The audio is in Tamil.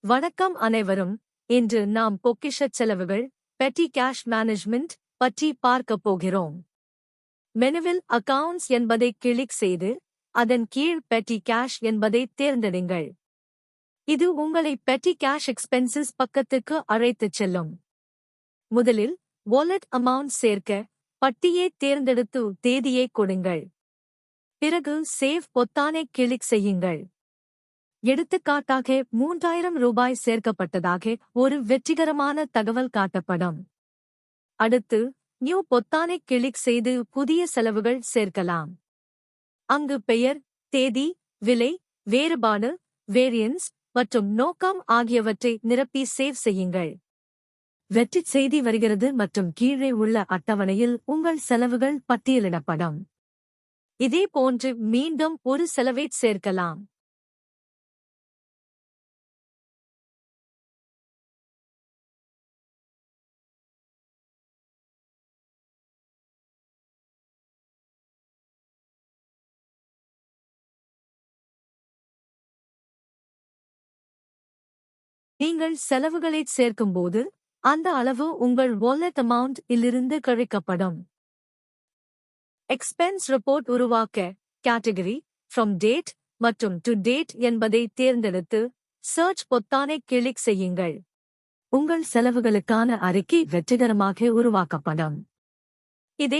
வணக்கம் அனைவரும். இன்று நாம் பொக்கிஷச் செலவுகள் பெட்டி கேஷ் மேனேஜ்மெண்ட் பற்றி பார்க்கப் போகிறோம். மெனுவில் அக்கவுண்ட்ஸ் என்பதை கிளிக் செய்து அதன் கீழ் பெட்டி கேஷ் என்பதை தேர்ந்தெடுங்கள். இது உங்களை பெட்டி கேஷ் எக்ஸ்பென்சஸ் பக்கத்துக்கு அழைத்துச் செல்லும். முதலில் வாலெட் அமௌண்ட் சேர்க்க பட்டியை தேர்ந்தெடுத்து தேதியை கொடுங்கள். பிறகு சேவ் பொத்தானை கிளிக் செய்யுங்கள். எடுத்துக்காட்டாக மூன்றாயிரம் ரூபாய் சேர்க்கப்பட்டதாக ஒரு வெற்றிகரமான தகவல் காட்டப்படும். அடுத்து நியூ பொத்தானை கிளிக் செய்து புதிய செலவுகள் சேர்க்கலாம். அங்கு பெயர் தேதி விலை வேறுபாடு வேரியன்ஸ் மற்றும் நோக்கம் ஆகியவற்றை நிரப்பி சேவ் செய்யுங்கள். வெற்றி செய்தி வருகிறது மற்றும் கீழே உள்ள அட்டவணையில் உங்கள் செலவுகள் பட்டியலிடப்படும். இதே போன்று மீண்டும் ஒரு செலவை சேர்க்கலாம். நீங்கள் செலவுகளைச் சேர்க்கும்போது அந்த அளவு உங்கள் வாலெட் அமௌண்ட் இலிருந்து கழிக்கப்படும். எக்ஸ்பென்ஸ் ரிப்போர்ட் உருவாக்க கேட்டகரி ஃப்ரம் டேட் மற்றும் டு டேட் என்பதை தேர்ந்தெடுத்து சர்ச் பொத்தானை கிளிக் செய்யுங்கள். உங்கள் செலவுகளுக்கான அறிக்கை வெற்றிகரமாக உருவாக்கப்படும்.